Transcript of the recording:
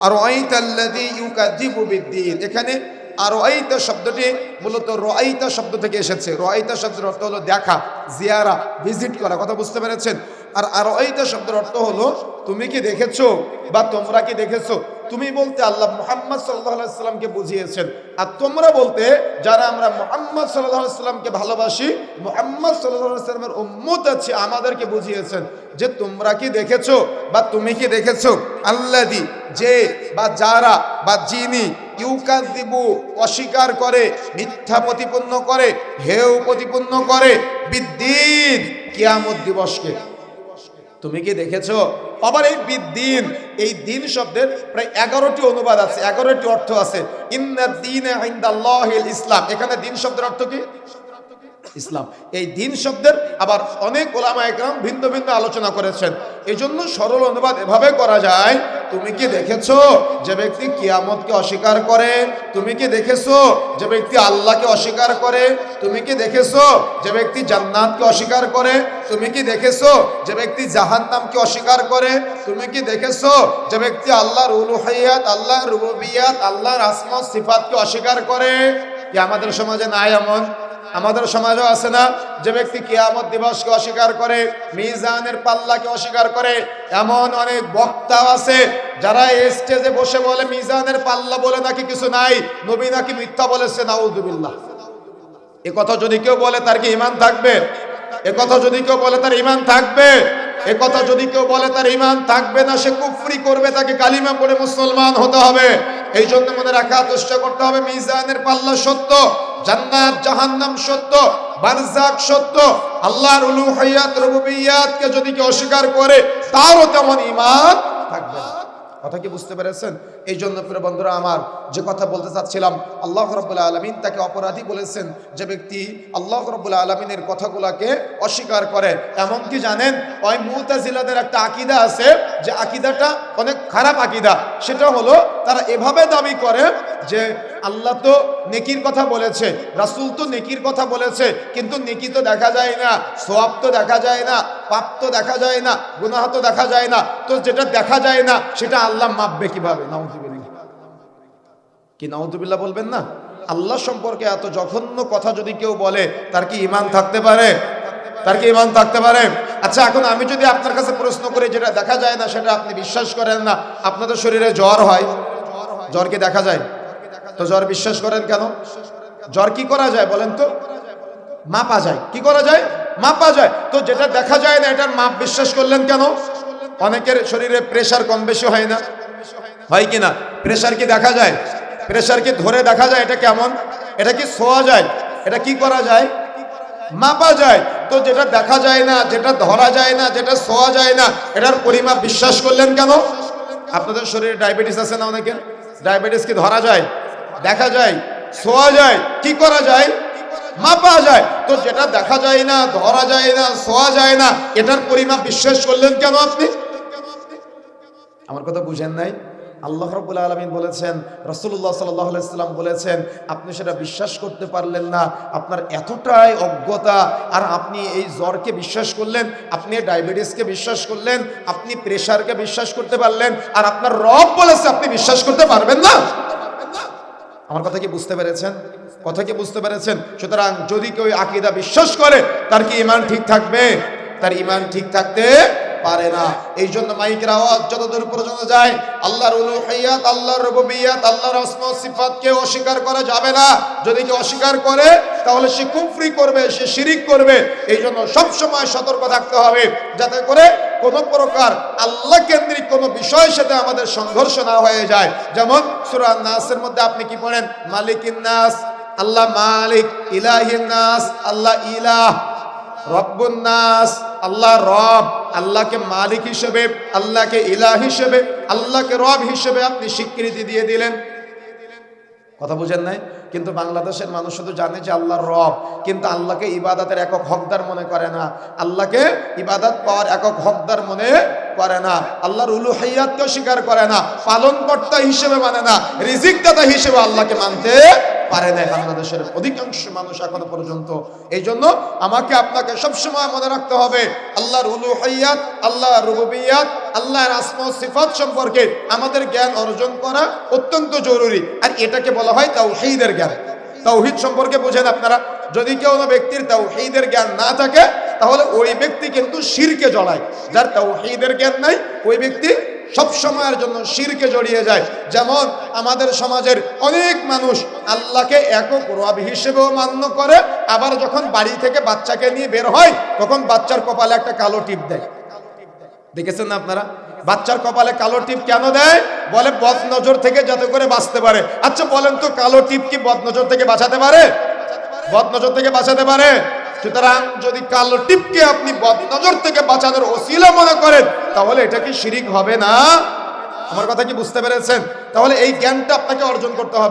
আর বিদ্দীন। এখানে আর ওয়াইতা শব্দটি মূলত রয়াইতা শব্দ থেকে এসেছে। রয়াইতা শব্দের অর্থ হলো দেখা, জিয়ারা, ভিজিট করা, কথা বুঝতে পেরেছেন? আর আর ওয়াইতা শব্দের অর্থ হলো, তুমি কি দেখেছ বা তোমরা কি দেখেছ? তুমি বলতে আল্লাহ মুহাম্মদ সাল্লামকে বুঝিয়েছেন। আর তোমরা বলতে, যারা আমরা মুহাম্মদ আলাইহি সাল্লামকে ভালোবাসি, মুহাম্মদ আলাইহি সাল্লামের উম্মত আছে, আমাদেরকে বুঝিয়েছেন। যে তোমরা কি দেখেছ বা তুমি কি দেখেছ? আল্লাদি যে বা যারা বা যিনি ইউকাদিবু অস্বীকার করে, মিথ্যা প্রতিপন্ন করে হেউ প্রতিপন্ন করে বিদ্দিন কিয়ামত দিবসকে তুমি কি দেখেছ? আবার এই বিদ্দিন এই দিন শব্দের প্রায় এগারোটি অনুবাদ আছে, এগারোটি অর্থ আছে। ইসলাম। এখানে দিন শব্দের অর্থ কি? ইসলাম। এই দিন শব্দের আবার অনেক ওলামা একরাম ভিন্ন ভিন্ন আলোচনা করেছেন। এই জন্য সরল অনুবাদ এভাবে করা যায় তুমি কি দেখেছ যে ব্যক্তি কিয়ামতকে অস্বীকার করে? তুমি কি দেখেছ যে ব্যক্তি আল্লাহকে অস্বীকার করে? তুমি কি দেখেছ যে ব্যক্তি জান্নাতকে অস্বীকার করে? তুমি কি দেখেছ যে ব্যক্তি জাহান্নামকে অস্বীকার করে? তুমি কি দেখেছ যে ব্যক্তি আল্লাহর উলুহাইয়াত আল্লাহর রুবুবিয়াত, আল্লাহর আসমা সিফাতকে অস্বীকার করে? কি আমাদের সমাজে নাই এমন? আমাদের সমাজও আছে না, যে ব্যক্তি কিয়ামত দিবসকে অস্বীকার করে, মিজানের পাল্লাকে অস্বীকার করে, এমন অনেক বক্তাও আছে, যারা স্টেজে বসে বলে, মিজানের পাল্লা বলে নাকি কিছু নাই, নবী নাকি মিথ্যা বলেছে, নাউজুবিল্লাহ। এ কথা যদি কেউ বলে, তার কি ইমান থাকবে? এ কথা যদি কেউ বলে, তার ইমান থাকবে? এ কথা যদি কেউ বলে, তার ইমান থাকবে না, সে কুফরি করবে, তাকে কালিমা পড়ে মুসলমান হতে হবে। এই জন্য মনে রাখা চেষ্টা করতে হবে, মিজানের পাল্লা সত্য। জান্নাত, জাহান্নাম সত্য বারজাক সত্য, আল্লাহর উলুহিয়াত, রুবুবিয়াতকে যদি কেউ অস্বীকার করে, তারও তেমন ইমান থাকবে না। কথা কি বুঝতে পেরেছেন? এই জন্য প্রিয় বন্ধুরা, আমার যে কথা বলতে চাচ্ছিলাম, আল্লাহ রব্বুল্লাহ আলমিন তাকে অপরাধী বলেছেন। যে ব্যক্তি আল্লাহ রব্বুল্লাহ আলমিনের কথাগুলাকে অস্বীকার করে, এমনকি জানেন, ওই মুতাজিলাদের একটা আকিদা আছে, যে আকিদাটা অনেক খারাপ আকিদা। সেটা হলো, তারা এভাবে দাবি করে যে আল্লাহ তো নেকির কথা বলেছে, রাসুল তো নেকির কথা বলেছে, কিন্তু নেকি তো দেখা যায় না, সোয়াব তো দেখা যায় না, পাপ তো দেখা যায় না, গুনাহ তো দেখা যায় না, তো যেটা দেখা যায় না, সেটা আল্লাহ মাপবে কীভাবে? নাউজুবিল্লাহ। কি নাউজুবিল্লাহ বলবেন না? আল্লাহ সম্পর্কে এত জঘন্য কথা যদি কেউ বলে, তার কি ইমান থাকতে পারে? তার কি ইমান থাকতে পারে? আচ্ছা এখন আমি যদি আপনার কাছে প্রশ্ন করি, যেটা দেখা যায় না, সেটা আপনি বিশ্বাস করেন না, আপনাদের শরীরে জ্বর হয়। জ্বর কি দেখা যায়? তো জ্বর বিশ্বাস করেন কেন? জ্বর কি করা যায় বলেন তো? মাপা যায়। কি করা যায়? মাপা যায়। তো যেটা দেখা যায় না, এটার মাপ বিশ্বাস করলেন কেন? অনেকের শরীরে প্রেশার কম বেশি হয় না। হয় কি না? প্রেশার কি দেখা যায়? প্রেশার কি ধরে দেখা যায়? এটা কেমন? এটা কি ছোঁয়া যায়? এটা কি করা যায়? মাপা যায়। তো যেটা দেখা যায় না, যেটা ধরা যায় না, যেটা ছোঁয়া যায় না, এটার পরিমাপ বিশ্বাস করলেন কেন? আপনাদের শরীরে ডায়াবেটিস আছে না অনেকের? ডায়াবেটিস কি ধরা যায়? দেখা যায় ছোঁয়া যায়, কি করা যায়? মাপা যায়। তো যেটা দেখা যায় না, ধরা যায় না ছোঁয়া যায় না, এটার পরিমাপ বিশ্বাস করলেন কেন আপনি? আমার কথা বুঝেন নাই? আল্লাহ রব্বুল আলমিন বলেছেন রসুল্লাহ সাল্লাম বলেছেন, আপনি সেটা বিশ্বাস করতে পারলেন না, আপনার এতটাই অজ্ঞতা, আর আপনি এই জ্বরকে বিশ্বাস করলেন, আপনি ডায়াবেটিসকে বিশ্বাস করলেন, আপনি প্রেশারকে বিশ্বাস করতে পারলেন, আর আপনার রব বলেছে আপনি বিশ্বাস করতে পারবেন না। আমার কথা কি বুঝতে পেরেছেন? কথা কি বুঝতে পেরেছেন? সুতরাং যদি কেউ আকিদা বিশ্বাস করে, তার কি ইমান ঠিক থাকবে? তার ইমান ঠিক থাকতে পারে না। এই জন্য মাইকের আওয়াজ যতদূর পর্যন্ত যায়, আল্লাহর উলুহিয়াত, আল্লাহর রুবুবিয়াত, আল্লাহর আসমা সিফাতকে অস্বীকার করা যাবে না। যদি কেউ অস্বীকার করে, তাহলে সে কুফরি করবে, সে শিরিক করবে। এই জন্য সব সময় সতর্ক থাকতে হবে, যাতে করে কোন প্রকার আল্লাহ কেন্দ্রিক কোনো বিষয়ের সাথে আমাদের সংঘর্ষ না হয়ে যায়। যেমন সূরা নাসের মধ্যে আপনি কি পড়েন? মালিকিন নাস, আল্লাহ মালিক, ইলাহিন নাস, আল্লাহ ইলাহ, রব্বুন নাস, আল্লাহ রব। আল্লাহকে মালিক হিসেবে, আল্লাহকে ইলাহ হিসেবে, আল্লাহকে রব হিসেবে আপনি স্বীকৃতি দিয়ে দিলেন। কথা বুঝেন নাই? কিন্তু বাংলাদেশের মানুষ শুধু জানে যে আল্লাহর রব, কিন্তু আল্লাহকে ইবাদতের একক হকদার মনে করে না। আল্লাহকে ইবাদত পাওয়ার একক হকদার মনে করে না। আল্লাহর উলু হাইয়াতকেও স্বীকার করে না। পালনকর্তা হিসেবে মানে না। রিজিক দাতা হিসেবে আল্লাহকে মানতে পারে নাই বাংলাদেশের অধিকাংশ মানুষ এখনও পর্যন্ত। এই জন্য আমাকে আপনাকে সবসময় মনে রাখতে হবে, আল্লাহর উলুহিয়াত আল্লাহ রুবুবিয়াত, আল্লাহর আসমা সিফাত সম্পর্কে আমাদের জ্ঞান অর্জন করা অত্যন্ত জরুরি। আর এটাকে বলা হয় তাওহীদের জ্ঞান। তাওহীদ সম্পর্কে বোঝেন আপনারা, যদি কেউ কোনো ব্যক্তির তাওহীদের জ্ঞান না থাকে, তাহলে ওই ব্যক্তি কিন্তু শিরকে জড়ায়। যার তাওহীদের জ্ঞান নাই, ওই ব্যক্তি সব সময়ের জন্য শিরকে জড়িয়ে যায়। যেমন আমাদের সমাজের অনেক মানুষ আল্লাহকে একক রব হিসেবেও মান্য করে, আবার যখন বাড়ি থেকে বাচ্চাকে নিয়ে বের হয়, তখন বাচ্চার কপালে একটা কালো টিপ দেয়। দেখেছেন না আপনারা? বাচ্চার কপালে কালো টিপ কেন দেয়? বলে বদ নজর থেকে যাতে করে বাঁচতে পারে। আচ্ছা বলেন তো কালো টিপ কি বদ নজর থেকে বাঁচাতে পারে? বদ নজর থেকে বাঁচাতে পারে? সুতরাং যদি কালো টিপকে আপনি বদ নজর থেকে বাঁচানোর ওসিলা মনে করেন, তাহলে এটা কি শিরিক হবে না? আমার কথা কি বুঝতে পেরেছেন? তাহলে এই জ্ঞানটা আপনাকে অর্জন করতে হবে।